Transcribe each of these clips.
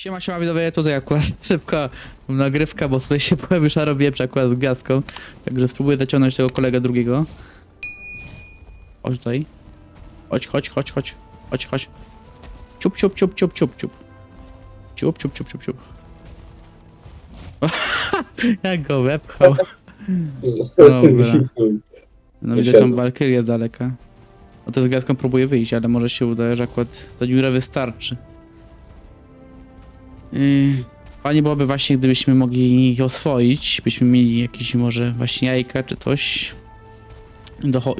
Siema, siema widzowie, tutaj akurat szybka nagrywka, bo tutaj się pojawił szarowieprz akurat z gwiazdką. Także spróbuję zaciągnąć tego kolegę drugiego. Chodź tutaj. Chodź, chodź, chodź, chodź. Chodź, chodź. Ciup, ciup, ciup, ciup, ciup, ciup. Ciup, ciup, ciup, ciup, ciup. Jak go wepchał. No Nie widać tam siedzę. Walkyrię z daleka. No to z gwiazdką próbuje wyjść, ale może się uda, że akurat ta dziura wystarczy. Yy, fajnie byłoby właśnie, gdybyśmy mogli ich oswoić, byśmy mieli jakieś może właśnie jajka czy coś.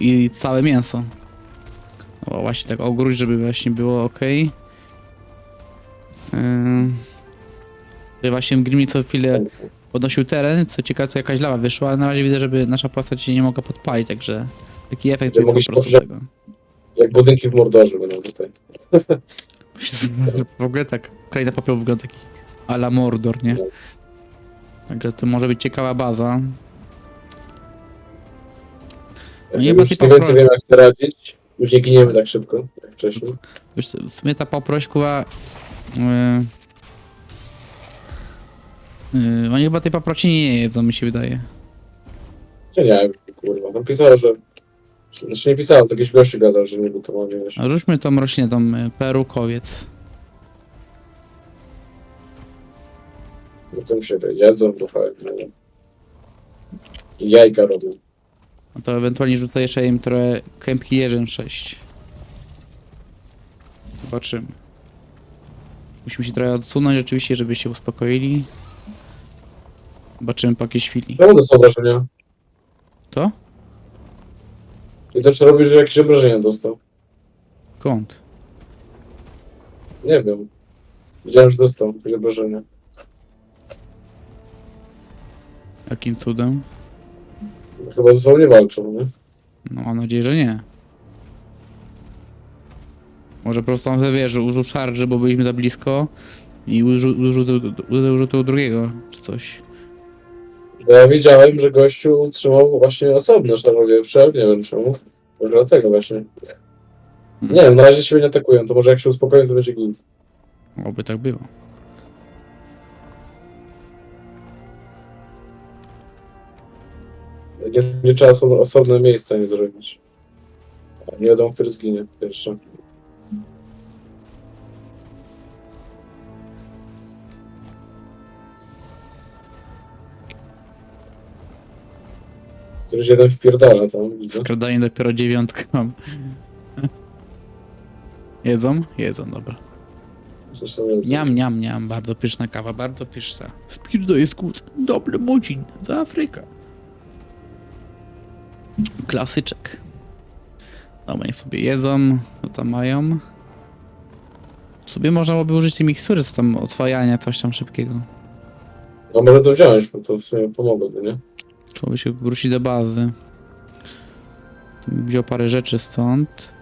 I całe mięso. O, właśnie tak ogróć, żeby właśnie było ok. Yy, właśnie Grimmy co chwilę podnosił teren, co ciekawe to jakaś lawa wyszła, ale na razie widzę, żeby nasza postać się nie mogła podpalić, także taki efekt jest po prostu tego. Jak budynki w Mordorze będą tutaj. W ogóle tak, kraina popiołu wygląda taki a la Mordor, nie? Także to może być ciekawa baza. No nie, bo już więcej popro- wiem jak sobie radzić. Już nie giniemy tak szybko, jak wcześniej. Już w sumie ta poproś, kuwa... Yy, yy, oni chyba tej paproci nie jedzą, mi się wydaje. Czy nie, kurwa. Tam pisało, że... Znaczy nie pisało, to jakiś gościu gadał, że nie był to mogę, wiesz. A rzućmy tą roślinę, tą yy, perukowiec. No tym się jedzą, bo fajnie. nie wiem. I Jajka robią. No to ewentualnie rzucę jeszcze im trochę kępki jeżyn 6. Zobaczymy. Musimy się trochę odsunąć rzeczywiście, żeby się uspokoili. Zobaczymy po jakiejś chwili. Czemu to są obrażenia? To? I też robisz, że jakieś obrażenia dostał. Kąt. Nie wiem. Widziałem, że dostał jakieś obrażenia. Jakim cudem? Chyba ze sobą nie walczą, nie? No mam nadzieję, że nie. Może po prostu on wie, że użył szarży, bo byliśmy za blisko i użył, użył, użył, użył tego drugiego, czy coś. Bo ja widziałem, że gościu trzymał właśnie osobno szarowieprze, ale nie wiem czemu. Może dlatego właśnie. Nie wiem, na razie siebie nie atakują, to może jak się uspokoją, to będzie git. Oby tak było. Nie, nie trzeba oso- osobne miejsca nie zrobić. Nie wiadomo, który zginie jeszcze. Któryś jeden wpierdala tam, widzę. Skradanie dopiero dziewiątkę mam. Jedzą? Jedzą, dobra. Jest. Niam, niam, niam. Bardzo pyszna kawa, bardzo pyszna. Spirdo jest kłód. Dobry mucin. Za Afryka. Klasyczek. Dobra, niech sobie jedzą. Co tam mają? Sobie można byłoby użyć tej mikstury z tam oswajania, coś tam szybkiego. A może to wziąć, bo to w sumie pomogłoby, nie? Trzeba by się wrócić do bazy. Wziął parę rzeczy stąd.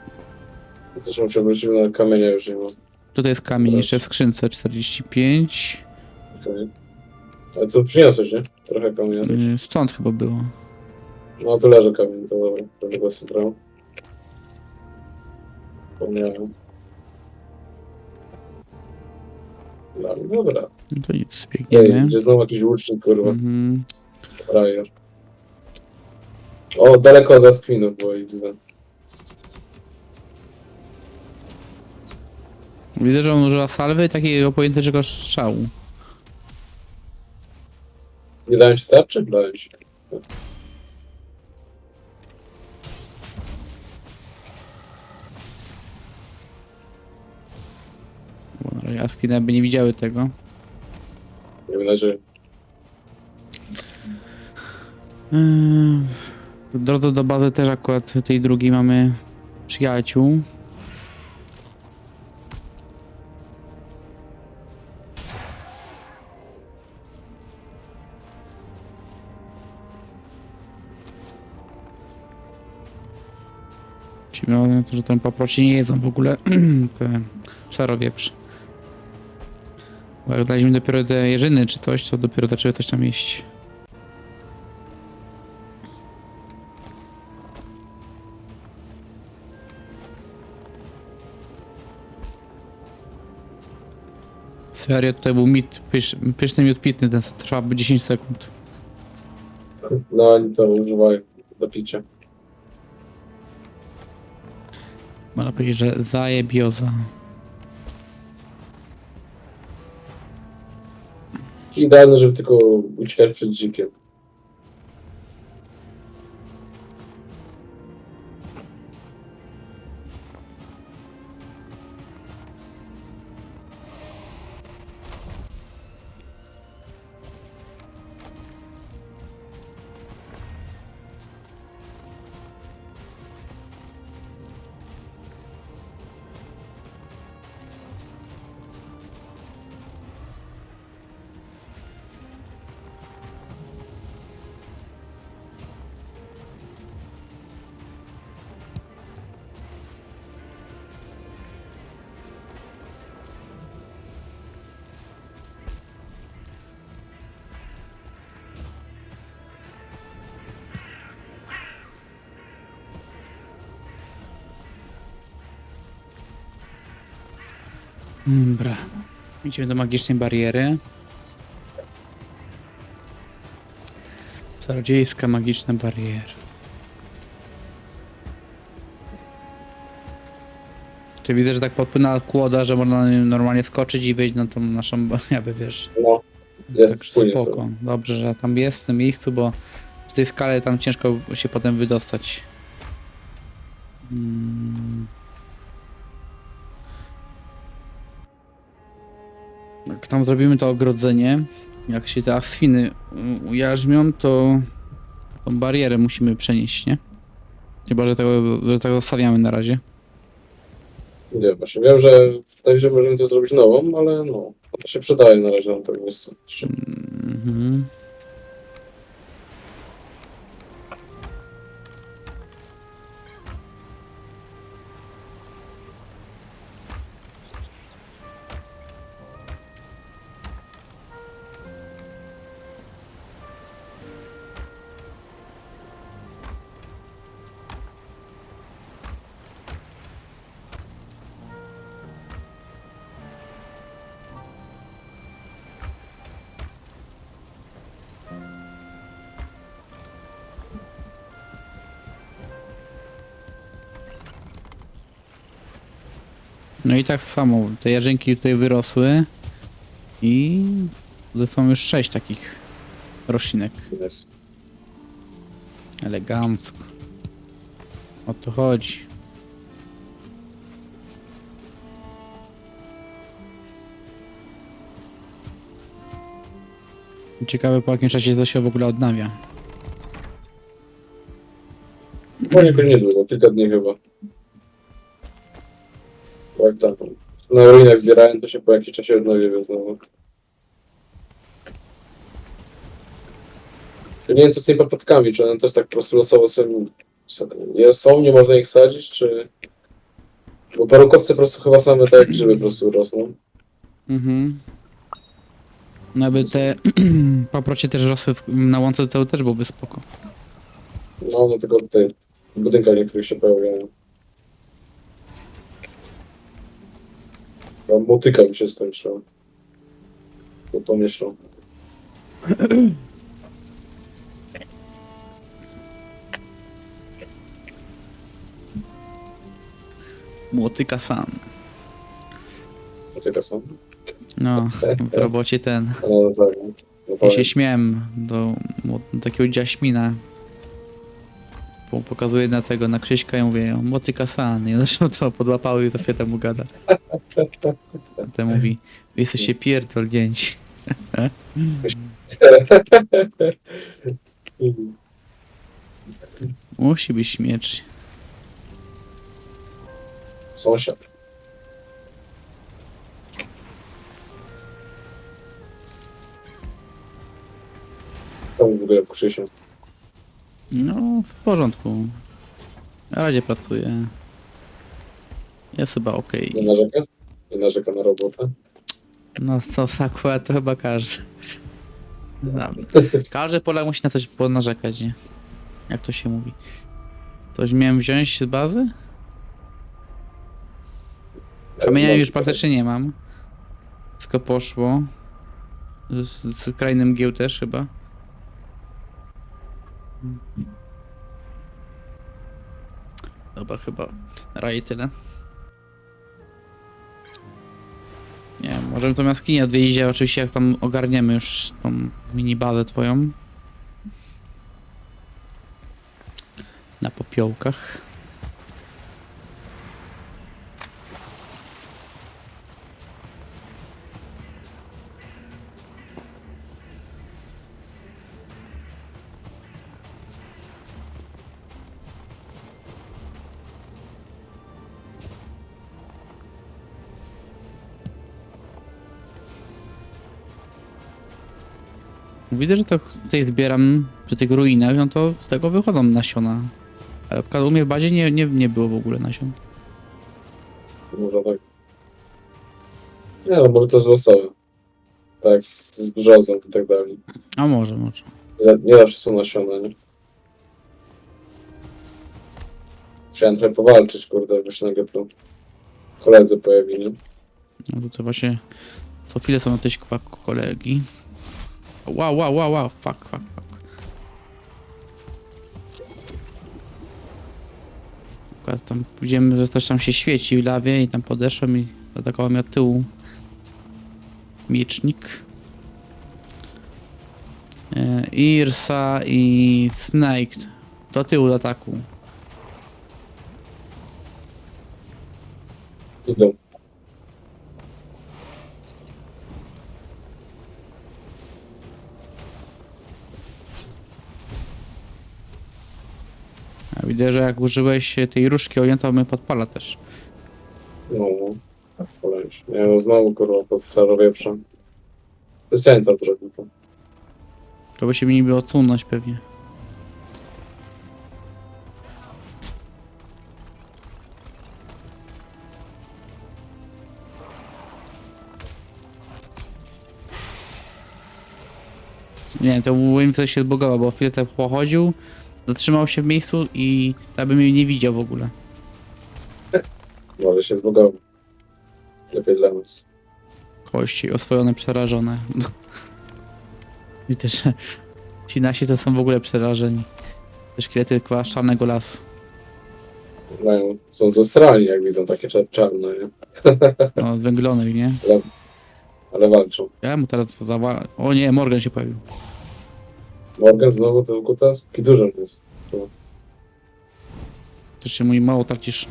Zresztą się wrócimy na kamienia już nie ma. Tutaj jest kamień jeszcze w skrzynce 45. Okej. Ale to przyniosłeś, nie? Trochę kamienia. też. Yy, Stąd chyba było. No tu leży kamień, to dobra. Będę go sobie brał. Pomniałem. No, dobra. No to nic, Ej, biegniemy. gdzie znowu jakiś łucznik, kurwa. Mhm. Frajer. O, daleko od Askwinów było XD. Widzę, że on używa salwy i takiego pojedynczego strzału. Nie dałem ci tarczy? Dałem ci. Bo na razie Askina by nie widziały tego. Miejmy nadzieję. Yy, W drodze do bazy też akurat tej drugiej mamy przyjaciół. To, że ten paproci nie jedzą w ogóle te szarowieprz. Bo jak daliśmy dopiero te jeżyny czy coś, to dopiero zaczęły coś tam jeść. Serio, tutaj był mit, pysz, pyszny miód pitny, ten co trwa 10 sekund. No oni to używają do picia. Można powiedzieć, że zajebioza. Idealne, żeby tylko uciekać przed dzikiem. Dobra. Idziemy do magicznej bariery. Czarodziejska magiczna bariera. Czy widzę, że tak popłynęła kłoda, że można na normalnie skoczyć i wejść na tą naszą, jakby wiesz, No, jest Także spoko. sobie. Dobrze, że tam jest w tym miejscu, bo z tej skale tam ciężko się potem wydostać. Mm. Jak tam zrobimy to ogrodzenie, jak się te asfiny u- ujarzmią, to tą barierę musimy przenieść, nie? Chyba, że tego, że tego zostawiamy na razie. Nie, właśnie wiem, że najwyżej możemy to zrobić nową, ale no, to się przydaje na razie na tym miejscu. Mhm. No i tak samo, te jarzynki tutaj wyrosły i tutaj są już sześć takich roślinek. Jest. Elegancko. O to chodzi. Ciekawe po jakim czasie to się w ogóle odnawia. No jakoś niedługo, kilka dni chyba. Jak tam na ruinach zbierałem, to się po jakimś czasie odnowiły znowu. Ja nie wiem co z tymi paprotkami, czy one też tak po prostu losowo są, nie są, nie można ich sadzić, czy... Bo parukowce po prostu chyba same tak jak grzyby po prostu rosną. Mhm. No aby te paprocie też rosły w, na łące, to też byłoby spoko. No, one tylko tutaj w budynkach niektórych się pojawiają. Tam motyka mi się skończyła. To pomyślą. Młotyka san. Motyka są. No, w robocie ten. No, no tak. No, no, Ja się śmiałem do, do takiego dziaśmina. Po- Pokazuję na tego, na Krzyśka i mówię, motyka san. I zresztą to podłapały i to temu gada. Potem mówi, jesteście pierdolnięci. Musi być śmierć. Sąsiad. Tam w ogóle Krzysiu. No, w porządku. Na razie pracuję. Jest chyba okej. Nie narzeka? Nie narzeka na robotę? No co, akurat to chyba każdy. Znam. Każdy Polak musi na coś ponarzekać, nie? Jak to się mówi. Coś miałem wziąć z bazy? Kamienia już praktycznie nie mam. Wszystko poszło. Z, z krajnym mgieł też chyba. Dobra, chyba razie tyle. Nie wiem, możemy tą jaskinię odwiedzić, a oczywiście jak tam ogarniemy już tą mini bazę twoją. Na popiołkach. Widzę, że to tutaj zbieram przy tych ruinach, no to z tego wychodzą nasiona. Ale przykład u mnie w bazie nie, nie, nie było w ogóle nasion. Może tak. Nie no, może to jest losowe. Tak, z, z brzozą i tak dalej. A może, może. Nie za- Nie zawsze są nasiona, nie? Musiałem trochę powalczyć, kurde, bo się nagle tu koledzy pojawili. No tutaj właśnie co chwilę są jakieś kwa- kolegi. Wow, wow, wow, wow, fuck, fuck, fuck. Akurat tam pójdziemy, że coś tam się świeci w lawie i tam podeszłem i zaatakował mnie od tyłu miecznik. E, Irsa i Snake do tyłu do ataku. Idą. A widzę, że jak użyłeś tej różki ognia, to mnie podpala też. No, no. Tak, poleć. Nie no, znowu kurwa pod. Bez sensu zrobił to. To by się mi niby odsunąć pewnie. Nie, to Wim coś się zbogował, bo chwilę tak pochodził, zatrzymał się w miejscu i tak by mnie nie widział w ogóle. Może się zbogało. Lepiej dla nas. Kości oswojone, przerażone. Widzę, że ci nasi to są w ogóle przerażeni. Te szkielety chyba czarnego lasu. Mają, są zasrani, jak widzą takie czar- czarne, nie? No, zwęglony, nie? Ale walczą. Ja mu teraz zawa... O nie, Morgan się pojawił. Morgan znowu ten kutas? Jaki duży on jest. Też się mój mało tracisz.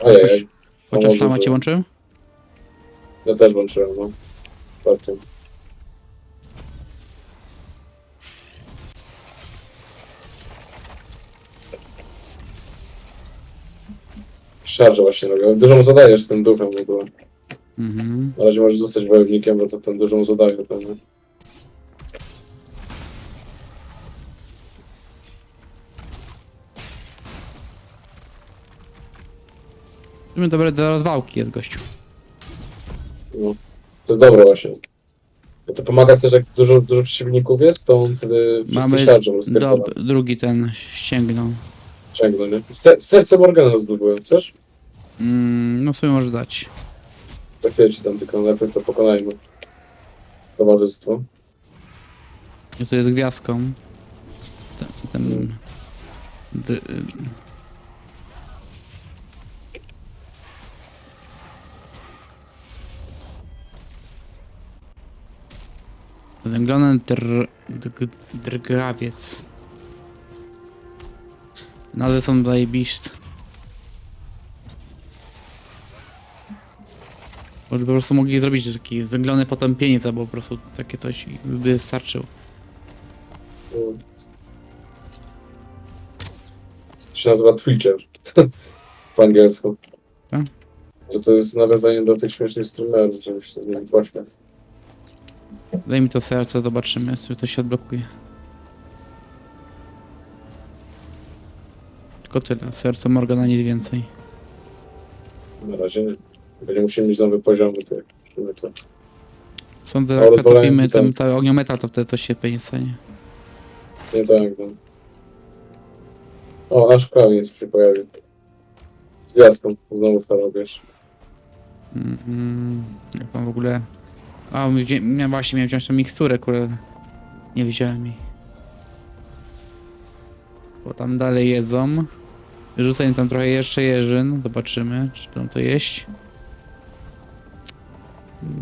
Ojej, Chociaż flama cię łączy? ja też włączyłem, no. Przypadkiem. Szarże właśnie robię. Dużo mu zadajesz tym duchem w ogóle. Mhm. Na razie możesz zostać wojownikiem, bo to ten dużo mu zadaje pewnie. W sumie dobre do rozwałki jest gościu. No. To jest dobre właśnie. To pomaga też, jak dużo, dużo przeciwników jest, to on wtedy wszystkie Mamy szarże rozpierdala. Dob drugi ten ścięgnął. Ciągle, nie? Se serce Morgana zdobyłem, chcesz? Mm, no w sumie może dać. Za chwilę ci tam tylko najpierw to pokonajmy. Towarzystwo. I tu jest gwiazdką. Ten... ten d, Węglony dr, dr, drgrawiec. Nazwy są zajebiste. Może po prostu mogli zrobić taki węglony potępieniec albo po prostu takie coś i by wystarczył. Mm. To się nazywa Twitcher. w angielsku. Tak? Że to jest nawiązanie do tych śmiesznych streamerów, z nimi pośmiać. Daj mi to serce, zobaczymy, czy to się odblokuje. Tylko tyle. Serce Morgana nic więcej. Na razie nie. Będzie musimy mieć nowy poziom, to jak musimy to. Sądzę, że jak rozwalałem zatopimy ten- ten, ogniometal, to wtedy coś się pewnie stanie. Nie tak, no. O, nasz kamień się pojawił. Z gwiazdką. Znowu chorobiesz. Mm, jak tam w ogóle... A, wzię- miałem właśnie miałem wziąć tą miksturę, kurde. Nie wziąłem jej. Bo tam dalej jedzą. Rzucę im tam trochę jeszcze jeżyn. Zobaczymy, czy będą to jeść.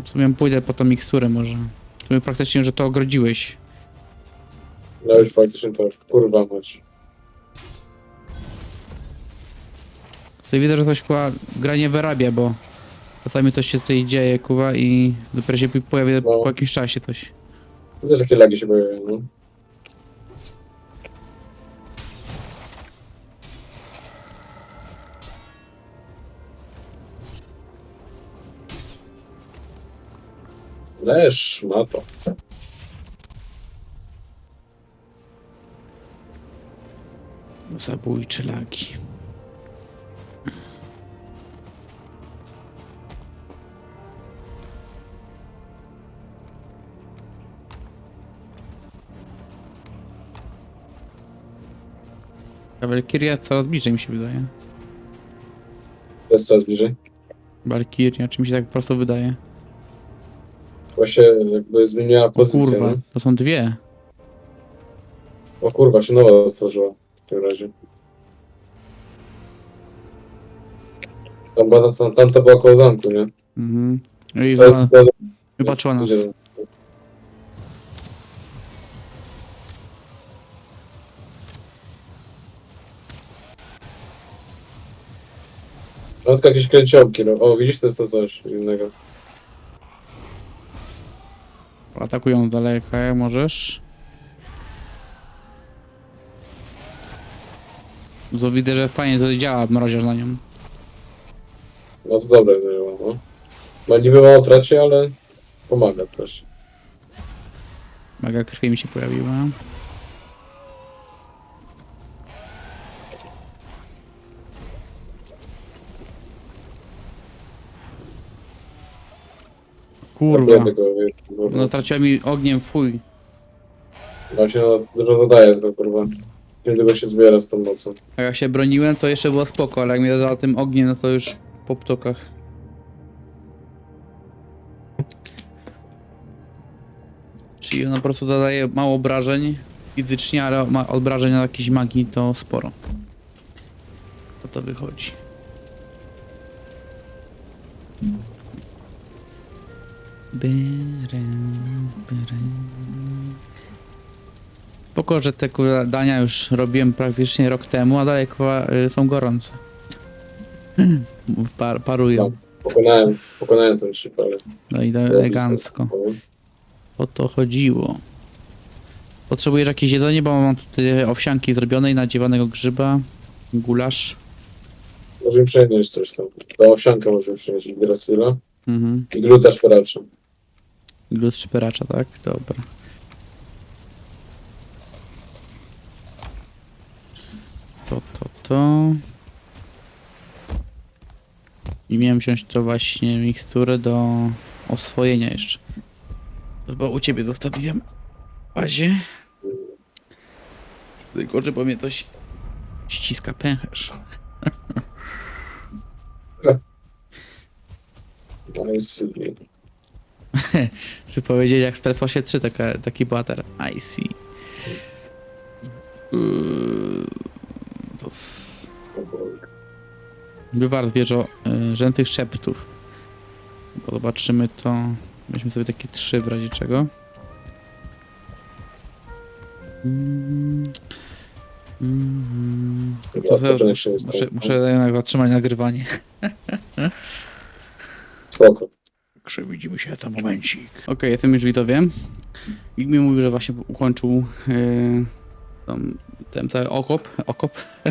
W sumie pójdę po tą miksturę może. W sumie praktycznie, że to ogrodziłeś. No już praktycznie to. Kurwa mać. Tutaj widzę, że ktoś kuwa gra nie wyrabia, bo czasami coś się tutaj dzieje, kuwa i dopiero się pojawia No. po jakimś czasie coś. Widzę, jakie lagi się pojawiają, no. Leż, ma to. Zabójcze lagi. Valkyria coraz bliżej mi się wydaje. Jest coraz bliżej. Valkyria, czy mi się tak po prostu wydaje? Właśnie jakby zmieniła O pozycję, kurwa, no. to są dwie. O kurwa, się nowa stworzyła w takim razie. Tam, była- tam, tam to była koło zamku, nie? Mhm. No i To jest... To, wypatrzyła nas. Gdzie- No tylko jakieś kręciołki. No. O, widzisz, to jest to coś innego. Atakują z daleka, jak możesz. To widzę, że fajnie to działa, mrozisz na nią. No to dobre było, no. No niby mało traci, ale pomaga też. Mega krwi mi się pojawiła. Kurwa. Wiesz. No traciła mi ogniem fuj. Właśnie no, dużo zadaje to kurwa. Tym tego się zbiera z tą mocą. A jak się broniłem, to jeszcze było spoko, ale jak mnie dodała tym ogniem, no to już po ptokach. Czyli ona po prostu dodaje mało obrażeń fizycznie, ale ma obrażeń na jakiejś magii to sporo. To to wychodzi. Że te dania już robiłem praktycznie rok temu, a dalej y, są gorące. Par, parują. Pokonałem, pokonałem ten szyb, ale... No i to elegancko. O to chodziło. Potrzebujesz jakieś jedzenie, bo mam tutaj owsianki zrobione i nadziewanego grzyba, gulasz. Możemy przenieść coś tam. Do owsianka możemy przenieść Yggdrasila Mhm. i gluta szperacza. Glut szperacza, tak? Dobra. To, to, to. I miałem wziąć to właśnie miksturę do oswojenia jeszcze. Chyba u ciebie zostawiłem bazie. Że bo mnie coś ściska pęcherz. Nice. Chcę powiedzieć, jak w Telefosie 3 taka, taki bohater. I see. Yy, Wywar wieżo y, rzętych szeptów. Bo zobaczymy to. Weźmy sobie takie trzy w razie czego. Mm, mm, to Dobra, sobie- muszę, muszę jednak zatrzymać nagrywanie. Spoko. Także widzimy się za momencik. Okej, jestem już widowie. I mi mówił, że właśnie ukończył yy, tam, ten cały okop. okop.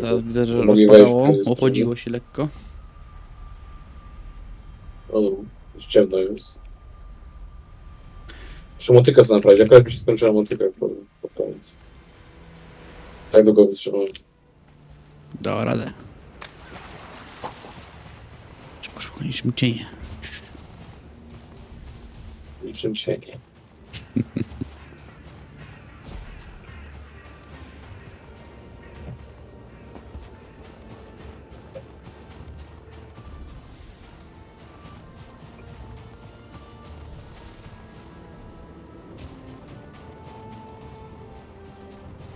Zaraz widzę, że stronie. ochłodziło się lekko. O, no, już ciemno jest. Muszę motyka sobie naprawić. Akurat mi się skończyła motyka pod, pod koniec. Tak długo wytrzymałem. Dała radę szybko, niczym cienie. Niczym cienie.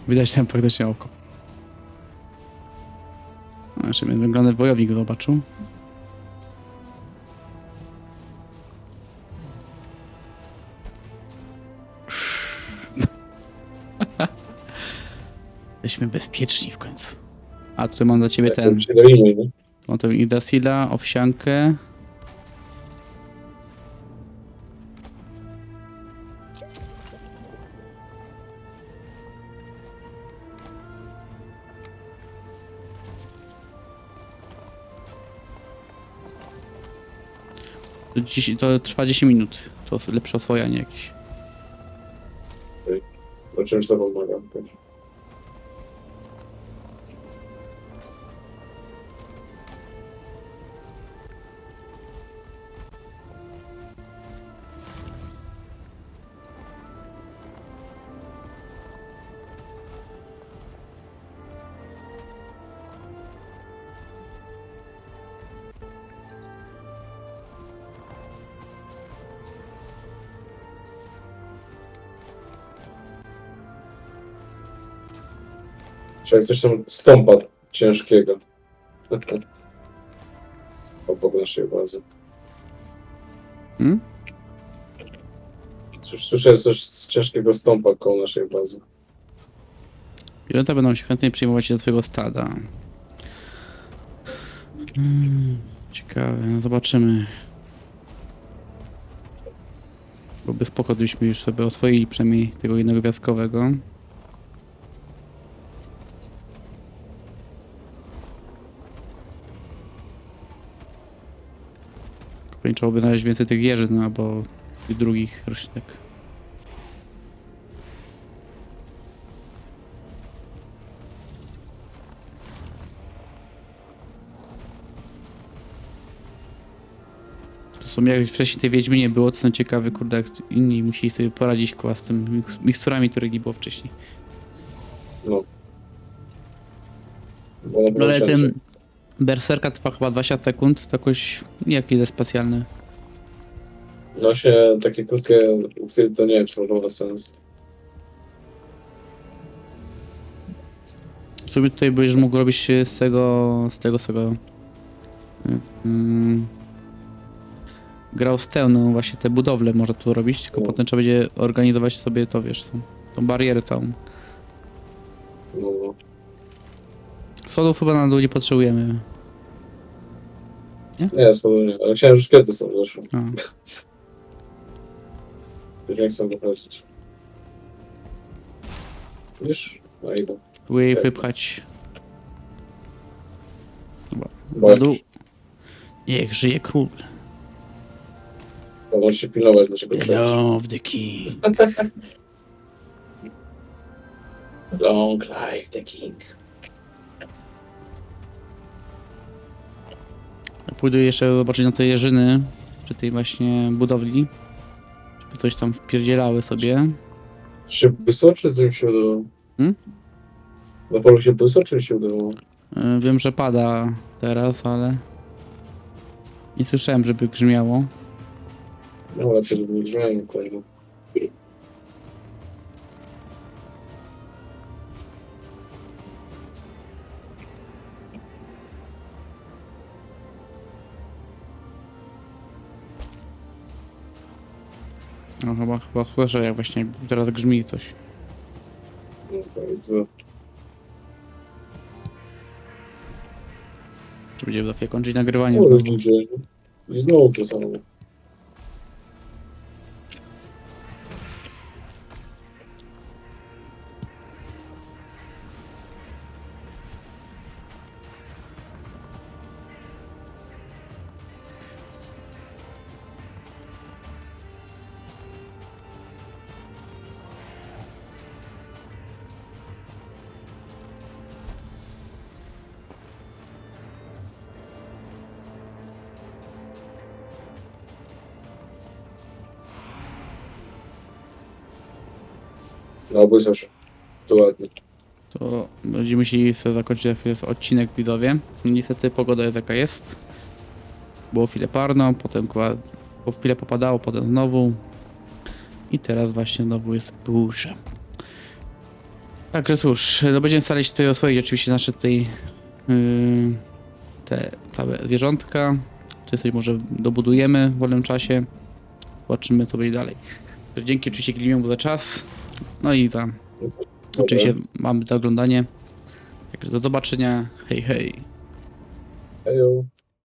Widać tam praktycznie oko. A, jeszcze mnie wygląda wojownik zobaczył. Bezpieczni w końcu. A tutaj mam dla ciebie Jak ten. się do linii, nie? Mam tu Idasila, owsiankę. To, dziś, to trwa 10 minut. To lepsze oswojanie jakieś. O czymś to pomaga. tak. Coś tam stąpa ciężkiego. Obok naszej bazy. Hmm? Cóż, słyszę coś ciężkiego stąpa koło naszej bazy. Pilota będą się chętnie przyjmować do swojego stada. Hmm, ciekawe, no zobaczymy. Byłoby spoko, gdybyśmy już sobie oswoili przynajmniej tego jednego gwiazdkowego. Trzeba by znaleźć więcej tych wieży, no albo tych drugich roślinek. To są jak wcześniej tej Wiedźmy nie było, to są ciekawe, kurde, jak inni musieli sobie poradzić kurwa, z tym mik- miksturami, których nie było wcześniej. No. Na Ale ten Berserka trwa chyba 20 sekund, to jakoś nie jakieś specjalne. No się takie krótkie ukcje, to nie wiem, czy ma sens. W sumie tutaj byś mógł robić z tego, z tego, z tego... Mm, grał z no właśnie te budowle może tu robić, tylko No. potem trzeba będzie organizować sobie to, wiesz, tą, tą barierę całą. No, no. Sodów chyba na dół nie potrzebujemy. Nie, spokojnie, ale chciałem, że szkielety są zeszły. A. Już nie chcę wychodzić. Wiesz? No idę. Próbuję jej wypchać. Dobra, na dół. Niech żyje król. To możesz się pilnować naszego przejścia. Love the king. Long life the king. Pójdę jeszcze zobaczyć na te jeżyny przy tej właśnie budowli. Żeby coś tam wpierdzielały sobie. Czy coś mi się udało? Hmm? Na polu się czy mi się udało? E, Wiem, że pada teraz, ale nie słyszałem, żeby grzmiało. No lepiej, żeby nie brzmiałem kolejno. No chyba, chyba słyszę, jak właśnie teraz grzmi coś. No to widzę. Czy będzie lepiej kończyć nagrywanie? No, znowu? ludzie. I znowu to samo. No, błyszcz. To ładnie. To będziemy musieli sobie zakończyć jest odcinek widzowie. No, niestety pogoda jest jaka jest. Było chwilę parno, potem po chwilę popadało, potem znowu. I teraz właśnie znowu jest burza. Także cóż, no będziemy starali się tutaj oswoić oczywiście nasze tutaj yy, te całe zwierzątka. Tutaj coś może dobudujemy w wolnym czasie. Zobaczymy co będzie dalej. Dzięki oczywiście Glimiemu za czas. No i tam. Oczywiście mamy to oglądanie. Także do zobaczenia. Hej, hej. Hejo.